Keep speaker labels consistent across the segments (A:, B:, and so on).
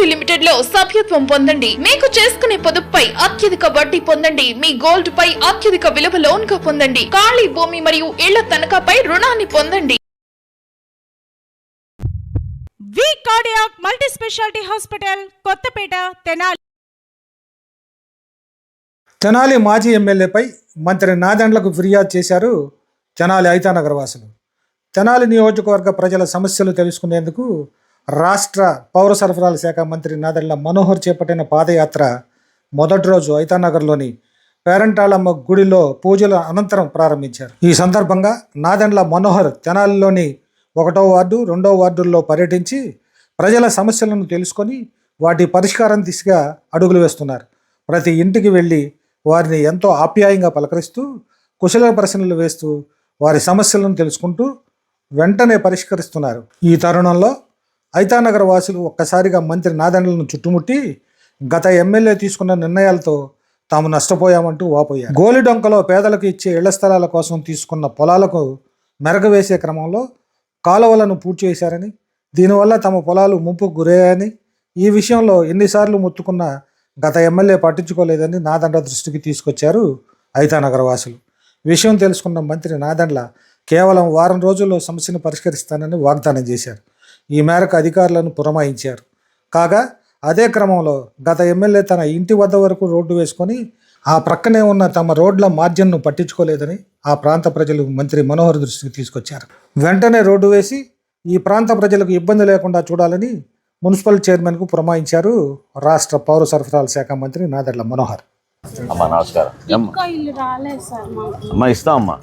A: శక్తి లిమిటెడ్లో సభ్యత్వం పొందండి. మీకు చేసుకునే పొదుపుపై అత్యధిక వడ్డీ పొందండి. మీ గోల్డ్ పై అత్యధిక విలువ లోన్గా పొందండి. ఖాళీ భూమి మరియు ఇళ్ళ తనఖాపై రుణాన్ని పొందండి.
B: V cardiac multi speciality hospital Kothapeta Tenali.
C: Tenali మాజీ ఎమ్మెల్యేపై మంత్రి నాదెండ్లకు ఫిర్యాదు చేశారు తెనాలి ఐతానగర్ వాసులు. తెనాలి నియోజకవర్గ ప్రజల సమస్యలు తెలుసుకునేందుకు రాష్ట్ర పౌర సరఫరాల శాఖ మంత్రి నాదెళ్ళ మనోహర్ చేపట్టిన పాదయాత్ర మొదటి రోజు ఐతానగర్లోని పేరంటాళమ్మ గుడిలో పూజల అనంతరం ప్రారంభించారు. ఈ సందర్భంగా నాదెండ్ల మనోహర్ తెనాలిలోని ఒకటో వార్డు రెండో వార్డుల్లో పర్యటించి ప్రజల సమస్యలను తెలుసుకొని వాటి పరిష్కారం దిశగా అడుగులు వేస్తున్నారు. ప్రతి ఇంటికి వెళ్ళి వారిని ఎంతో ఆప్యాయంగా పలకరిస్తూ కుశల ప్రశ్నలు వేస్తూ వారి సమస్యలను తెలుసుకుంటూ వెంటనే పరిష్కరిస్తున్నారు. ఈ తరుణంలో ఐతానగర్ వాసులు ఒక్కసారిగా మంత్రి నాదండలను చుట్టుముట్టి గత ఎమ్మెల్యే తీసుకున్న నిర్ణయాలతో తాము నష్టపోయామంటూ వాపోయారు. గోలిడొంకలో పేదలకు ఇచ్చే ఇళ్ళ స్థలాల కోసం తీసుకున్న పొలాలకు మెరగవేసే క్రమంలో కాలువలను పూర్తి చేశారని దీనివల్ల తమ పొలాలు ముంపుకు గురయ్యాయని ఈ విషయంలో ఎన్నిసార్లు మొత్తుకున్నా గత ఎమ్మెల్యే పట్టించుకోలేదని నాదండ దృష్టికి తీసుకొచ్చారు ఐతానగర్ వాసులు విషయం తెలుసుకున్న మంత్రి నాదండ్ల కేవలం వారం రోజుల్లో సమస్యను పరిష్కరిస్తానని వాగ్దానం చేశారు. ఈ మేరకు అధికారులను పురమాయించారు. కాగా అదే క్రమంలో గత ఎమ్మెల్యే తన ఇంటి వద్ద వరకు రోడ్డు వేసుకొని ఆ ప్రక్కనే ఉన్న తమ రోడ్ల మార్జిన్ను పట్టించుకోలేదని ఆ ప్రాంత ప్రజలు మంత్రి మనోహర్ దృష్టికి తీసుకొచ్చారు. వెంటనే రోడ్డు వేసి ఈ ప్రాంత ప్రజలకు ఇబ్బంది లేకుండా చూడాలని మున్సిపల్ చైర్మన్కు పురమాయించారు రాష్ట్ర పౌర సరఫరాల శాఖ మంత్రి నాదెళ్ళ మనోహర్.
D: అమ్మా నమస్కారం.
E: సార్ మాకు.
D: అమ్మా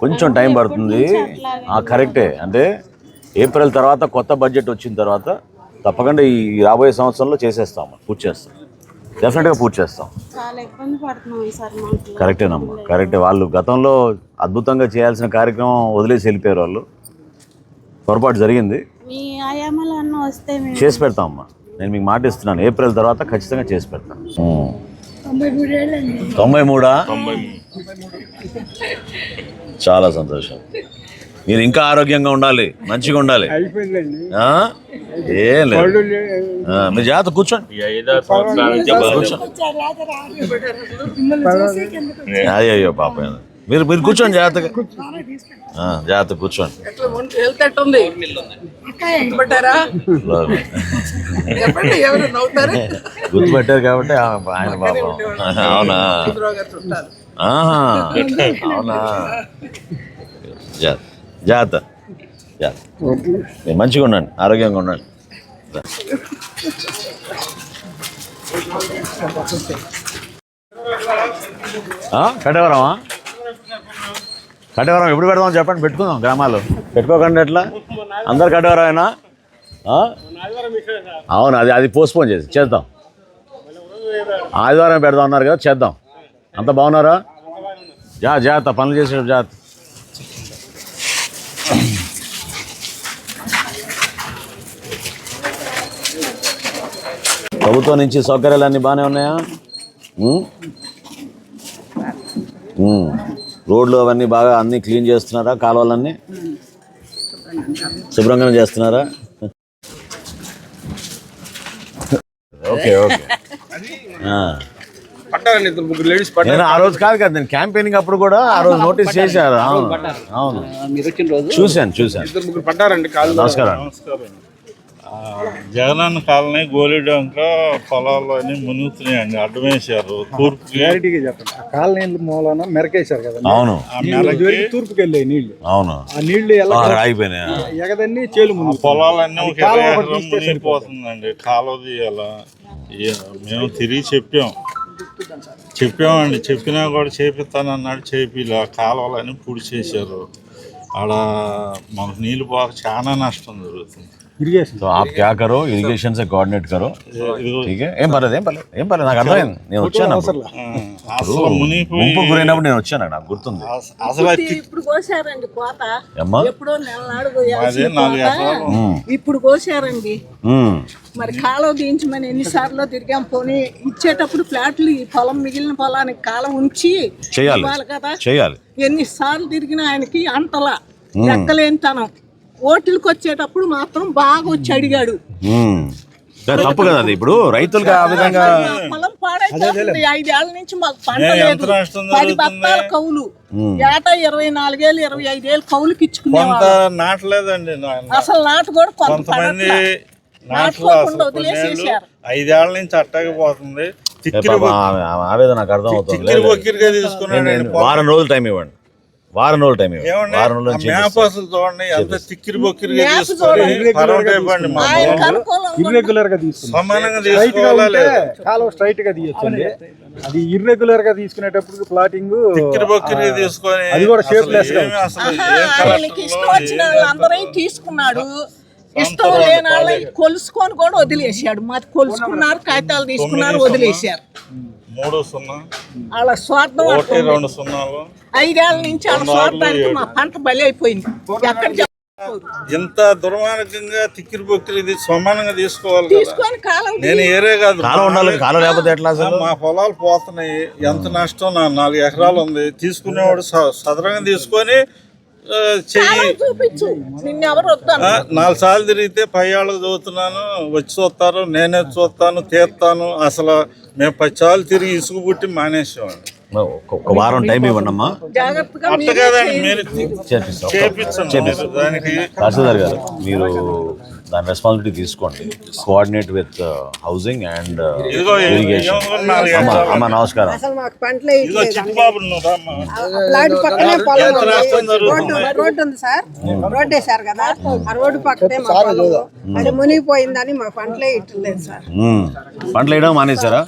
D: కొంచెం టైం పడుతుంది. ఆ, కరెక్టే. అంటే ఏప్రిల్ తర్వాత కొత్త బడ్జెట్ వచ్చిన తర్వాత తప్పకుండా ఈ రాబోయే సంవత్సరంలో చేసేస్తాం పూర్తి చేస్తాం. డెఫినెట్గా పూర్తి చేస్తాం.
E: చాలా ఇబ్బంది పడుతున్నాం సార్ మాకు.
D: కరెక్టేనమ్మా కరెక్టే వాళ్ళు గతంలో అద్భుతంగా చేయాల్సిన కార్యక్రమం వదిలేసి వెళ్ళిపోయారు వాళ్ళు. పొరపాటు జరిగింది.
E: మీ ఆయామాలు అన్న వస్తే మేము
D: చేసి పెడతామమ్మా నేను మీకు మాట ఇస్తున్నాను. ఏప్రిల్ తర్వాత ఖచ్చితంగా చేసి పెడతాను. తొంభై మూడా. చాలా సంతోషం. మీరు ఇంకా ఆరోగ్యంగా ఉండాలి మంచిగా ఉండాలి. ఆ? ఏం లేదు. మీ జాగ్రత్త కూర్చోండి. కూర్చోండి అయ్యో అయ్యో పాప. మీరు మీరు కూర్చోండి జాగ్రత్తగా. ఆ, జాగ్రత్త కూర్చోండి. గుర్తుపెట్టారు? కాబట్టి ఆ- ఆయన పాపం. అవునా? అవునా? జాగ్రత్త. జాగ్రత్త. జాగ్రత్త మీరు మంచిగా ఉండండి ఆరోగ్యంగా ఉండండి. ఆ, కట్టేవరమా? ఎప్పుడు పెడదాం చెప్పండి పెట్టుకుందాం గ్రామాలు పెట్టుకోకండి ఎట్లా? అందరు కట్టేవరమేనా? అవును అది అది పోస్ట్పోన్ చేసి చేద్దాం. ఆదివారం పెడదాం అన్నారు కదా చేద్దాం. అంత బాగున్నారా? జా జాగ్రత్త పనులు చేసే జాగ్రత్త. ప్రభుత్వం నుంచి సౌకర్యాలు అన్నీ బాగానే ఉన్నాయా. రోడ్లు అవన్నీ బాగా అన్నీ క్లీన్ చేస్తున్నారా? కాలువలన్నీ? శుభ్రంగానే చేస్తున్నారా? Okay okay. ఆ.
F: పట్టారండి ఇద్దరు ముగ్గురు లేడీస్
D: నేను ఆ రోజు కాదు కదా నేను క్యాంపెయినింగ్ అప్పుడు కూడా ఆ రోజు నోటీస్ చేశారు. అవును అవును. చూశాను చూశాను. నమస్కారం.
G: జగనన్న కాలనీ గోలిడొంక పొలాలు అన్ని మునుగుతున్నాయండి అడ్డమేశారు తూర్పుకి.
H: కాలనీ మూలన మెరకేశారు కదా
D: అవును.
H: తూర్పుకి వెళ్ళాయి నీళ్ళు.
D: అవును.
H: ఆ నీళ్ళు ఎలా
D: ఆగిపోయినాయి.
H: ఎగదన్ని చేలు
G: పొలాలన్నీ ఒక మునిగిపోతుందండి. కాలువ తీయాల. మేము తిరిగి చెప్పాం. చెప్పామండి. చెప్పినా కూడా చేపిస్తానన్నాడు చేపిలా. కాలువలన్నీ పూడి చేశారు ఆడ మాకు నీళ్ళు పోక చాలా నష్టం జరుగుతుంది.
D: तो आप क्या करो इरिगेशन से कोऑर्डिनेट करो
G: ఇదిగో
D: ठीक है ఏం పర్లేదు ఏం పర్లేదు ఏం పర్లేదు నాకు అర్థమైంది నేను వచ్చాను అప్పుడు.
G: ఆ, అసలు మునిగిపోయి
D: ముంపు గురైనప్పుడు నేను వచ్చాను నాకు గుర్తుంది
G: అస- అసలు అది
E: ఇప్పుడు కోసారండి కోత
D: అమ్మా
E: ఎప్పుడో నెలనాడు
G: అదే
E: కోయాల్సిన
G: నాలుగు
E: కోత
G: ఎకరాలు
D: ఉమ్,
E: ఇప్పుడు కోసారండి
D: ఉమ్,
E: మరి కాలువ దించమని ఎన్నిసార్లు తిరిగాం పోనీ ఇచ్చేటప్పుడు ఫ్లాట్లు ఈ పొలం మిగిలిన పొలానికి కాలం ఉంచి
D: చేయాలి
E: ఇవ్వాలి కదా
D: చేయాలి
E: ఎన్నిసార్లు తిరిగినా ఆయనకి అంతలా ఎక్కలేనితనం ఓట్లకు వచ్చేటప్పుడు మాత్రం బాగా వచ్చి అడిగాడు
D: తప్పు కదా అది ఇప్పుడు రైతులకు ఆ విధంగా
E: పొలం పాడైపోతుంది ఐదేళ్ళ నుంచి మాకు పంట లేదు పది? బత్తాల కౌలు ఏటా ఇరవై నాలుగేళ్ళు ఇరవై ఐదేళ్ళు కౌలుకి
G: కొంత
E: ఇచ్చుకునేవాళ్ళు
G: నాటలేదండి నా-
E: అసలు నాటు కూడా కొంత
G: కొంతమంది
E: పడట్లా. నాటుకోకుండా వదిలేసేసారు
G: ఐదేళ్ళ నుంచి అట్టకపోతుంది
D: ఏ
G: తిక్కిరి
D: పాపం, ఆమె ఆవేదన నాకు అర్థం అవుతుంది
G: చిక్కిరి బొక్కిరిగా తీసుకున్నాడు
D: వారం రోజులు టైం ఇవ్వండి వారం రోజులు టైం వారం రోజులు
G: అసలు చూడండి ఎంత బొక్కిరిగా తీసుకొని ఇవ్వండి
H: ఇర్రెగ్యులర్గా తీసుకున్నాం
G: సమానంగా
H: స్ట్రైట్గా
G: తీసుకోవాలా
H: స్ట్రైట్ తీయొచ్చండి అది ఇర్రెగ్యులర్గా తీసుకునేటప్పుడు ప్లాటింగ్
G: బొక్కిరిగా తీసుకొని
H: అది కూడా
E: ఇష్టం వచ్చిన
G: కలెక్టర్లో
E: వాళ్ళందరూ తీసుకున్నాడు? ఇష్టం లేని కొలుసుకొని కూడా వదిలేసాడు మాది కొలుసుకున్నారు కాగితాలు తీసుకున్నారు వదిలేశారు.
G: మూడు సున్నా
E: వాళ్ళ స్వార్థం
G: ఒకటి. రెండు సున్నాలు.
E: ఐదేళ్ళ నుంచి వాళ్ళ స్వార్థానికి మా పంట బలి అయిపోయింది. ఎక్కడ
G: ఇంత దుర్మార్గంగా తిక్కిరి బొక్కిరి ఇది సమానంగా తీసుకోవాలి కదా.
E: తీసుకొని కాలం
G: నేను ఏరే కాదు.
D: కాలం ఉండాలి కాలం లేకపోతే ఎట్లా
G: మా పొలాలు పోతున్నాయి ఎంత నష్టం? నా నాలుగు ఎకరాలు ఉంది. తీసుకునేవాడు స- సదరంగా తీసుకొని
E: చూపించు.
G: నాలుగు సార్లు తిరిగితే పై వాళ్ళకి చదువుతున్నాను వచ్చి చూస్తారు నేనే చూస్తాను తీస్తాను అసలు మేము పది సార్లు తిరిగి ఇసుగు పుట్టి మానేసామండి
D: ఒక- వారం టైం ఇవ్వండి అమ్మా చేపిస్తాం.
G: చేపించండి మీరు దానికి.
D: తహసీల్దార్ గారు మీరు దాని రెస్పాన్సిబిలిటీ తీసుకోండి. Coordinate
G: with
D: housing
G: and irrigation
D: అమ్మా నమస్కారం.
I: రోడ్డు
G: జరుగుతుంది.
I: రోడ్డు ఉంది సార్. రోడ్డు వేశారు కదా. ఆ రోడ్డు పక్కనే మా పొలం అది మునిగిపోయిందని మా పంటలే ఇట్టలేదు సార్.
D: పంటలు వేయడం మానేశారా?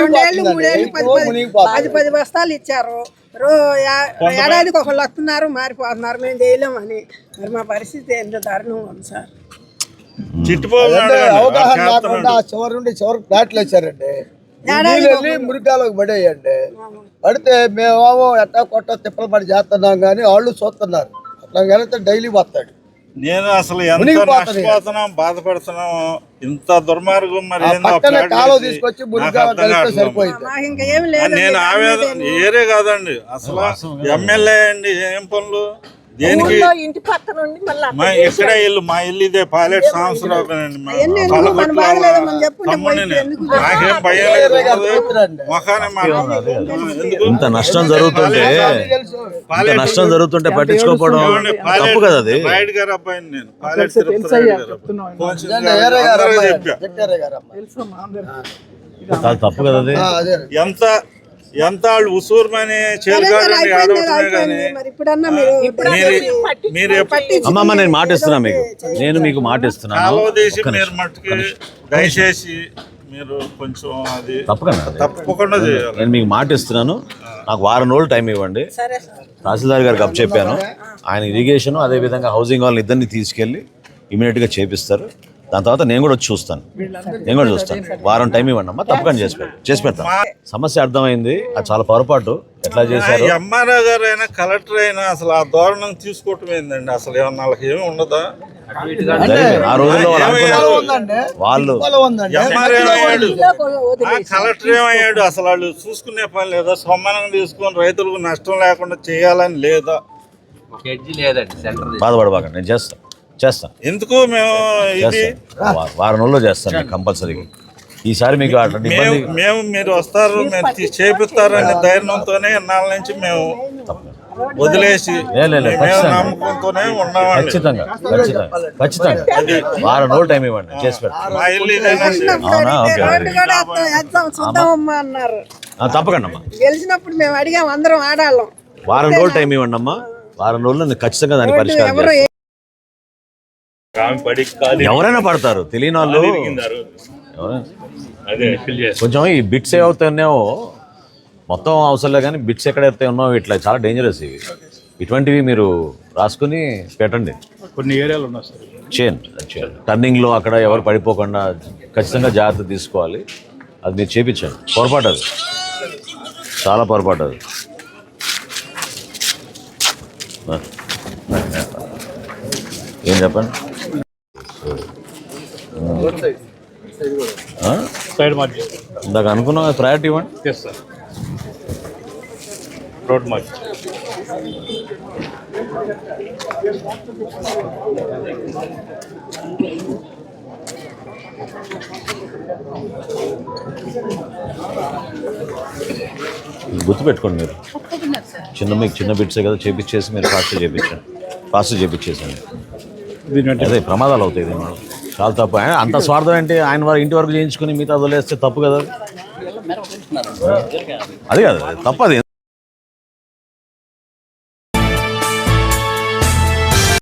I: రెండేళ్ళు మూడేళ్ళు పది పది పది పది బస్తాలు ఇచ్చారు. రో యా- ఏడాదికి ఒకళ్ళు వస్తున్నారు మారిపోతున్నారు. మేము చేయలేమని. మరి మా పరిస్థితి ఎంత దారుణంగా ఉంది సార్.
J: అవగాహన లేకుండా చివరి నుండి చివరి ప్లాట్లు వేసారండి నీళ్ళు వెళ్ళి మురికాలకు పడేయండి. పడితే మేమేమో ఎట్టా కొట్ట తిప్పలు పడి చేస్తున్నాం కానీ వాళ్ళు చూస్తున్నారు. అట్లా వెళ్తే డైలీ వస్తాడు
G: నేను అసలు ఎంత. నష్టపోతున్నాం బాధపడుతున్నాం ఇంత దుర్మార్గం మరి
J: ఆ
G: ఆ
J: తీసుకొచ్చి
G: నేను ఆవేదన ఏరే కాదండి. అసలు ఎమ్మెల్యే అండి ఏం పనులు? దేనికి?
E: ఇంటి పక్క నుండి మళ్ళీ
G: మా ఎక్కడ ఇల్లు? మా ఇల్లు ఇదే పాలెట్? నాకేం భయం లేదు. ఎందుకు?
D: ఇంత నష్టం జరుగుతుంటే ఇంత నష్టం జరుగుతుంటే పట్టించుకోకపోవడం తప్పు కదా అది?
G: రాయుడు గారు అబ్బాయిని నేను. పాలెట్ చెప్పా.
D: తప్పు కదా
G: ఎంత ఎంత వాళ్ళు ఉసూరుమని ఆడవుతున్నాయి కానీ
I: మరి పట్టించి
D: అమ్మమ్మ నేను మాట ఇస్తున్నా మీకు నేను మీకు మాట ఇస్తున్నాను
G: కాలువ తీసి
D: ఒక్క
G: మీరు
D: నిమిషం.
G: మట్టుకి దయచేసి మీరు కొంచెం అది. తప్పకుండా చేయాలి.
D: నేను మీకు మాట ఇస్తున్నాను నాకు వారం రోజులు టైం ఇవ్వండి.
I: సరే సార్.
D: తహసీల్దార్ గారికి అప్ చెప్పాను. ఆయన ఇరిగేషన్ అదేవిధంగా హౌసింగ్ వాళ్ళని ఇద్దరిని తీసుకెళ్ళి ఇమీడియట్గా చేపిస్తారు. దాని తర్వాత నేను కూడా వచ్చి చూస్తాను. నేను కూడా చూస్తాను. వారం టైం ఇవ్వండి అమ్మా తప్పకుండా చేసి పెడతాను చేసి పెడతాను సమస్య అర్థమైంది అది చాలా పొరపాటు. ఎట్లా చేశారు?
G: ఎంఆర్ఓ గారు అయినా కలెక్టర్ అయినా అసలు ఆ ధోరణం తీసుకోవటం ఏందండి? అసలు ఏమన్నా వాళ్ళకి ఏమి ఉండదా.
D: ఆ రోజుల్లో వాళ్ళు
G: కలెక్టర్ ఏమయ్యాడు? అసలు వాళ్ళు చూసుకునే పని లేదా? సమానంగా తీసుకొని రైతులకు నష్టం లేకుండా చేయాలని లేదా?
D: బాధపడబాకండి నేను చేస్తాను చేస్తాను
G: ఎందుకు మేము ఇది?
D: వా- వారం రోజుల్లో చేస్తాను మీకు కంపల్సరీగా ఈసారి మీకు అటువంటి
G: మేము
D: ఇబ్బంది
G: మేము మీరు వస్తారు మేము తీ- చేపిస్తారనే ధైర్యంతోనే ఇన్నాళ్ళ నుంచి మేము వదిలేసి
D: లే, లే, లే,
G: మేము
D: ఖచ్చితంగా.
G: నమ్మకంతోనే ఉన్నామండి.
D: ఖచ్చితంగా ఖచ్చితంగా ఖచ్చితంగా. వారం రోజులు టైం ఇవ్వండి చేసి పెడతాను
G: మా ఇల్లు ఇదేనండి
D: అవునా? ఓకే
I: రోడ్డు కూడా వేస్తాం, వేద్దాం చూద్దామమ్మా అన్నారు.
D: ఆ, తప్పకండి అమ్మా.
I: గెలిచినప్పుడు మేము అడిగాం అందరం ఆడాళ్ళం.
D: వారం రోజులు టైం ఇవ్వండి అమ్మా. వారం రోజుల్లో నేను ఖచ్చితంగా పరిష్కారం
I: ఎవరు
D: చేస్తాను ఎవరైనా పడతారు తెలియని వాళ్ళు. కొంచెం ఈ బిట్స్ ఏవవుతున్నాయో మొత్తం అవసరం లేదు కానీ బిట్స్ ఎక్కడైతే ఉన్నాయో ఇట్లా చాలా డేంజరస్ ఇవి. ఇటువంటివి మీరు రాసుకుని పెట్టండి.
H: కొన్ని ఏరియాలు ఉన్నాయి సార్.
D: చేయండి చేయండి టర్నింగ్లో అక్కడ ఎవరు పడిపోకుండా ఖచ్చితంగా జాగ్రత్త తీసుకోవాలి. అది మీరు చేపించండి. పొరపాటు అది చాలా పొరపాటు అది. ఏం చెప్పండి?
H: సైడ్ మార్జిన్
D: ఇందాక అనుకున్నాం ప్రయారిటీ ఇవ్వండి
H: ఎస్ సార్ రోడ్ మార్జిన్
D: గుర్తుపెట్టుకోండి మీరు. చిన్న మీకు చిన్న బిట్సే కదా చేపించేసి మీరు ఫాస్ట్ చేపించండి. ఫాస్ట్ చేపించేసండి అదే ప్రమాదాలు అవుతాయి దీనివల్ల. చాలా తప్పు. ఆయన అంత స్వార్థం ఏంటి? ఆయన వారి ఇంటి వరకు చేయించుకుని మిగతా వదిలేస్తే తప్పు కదా? అది కాదు తప్పు అది.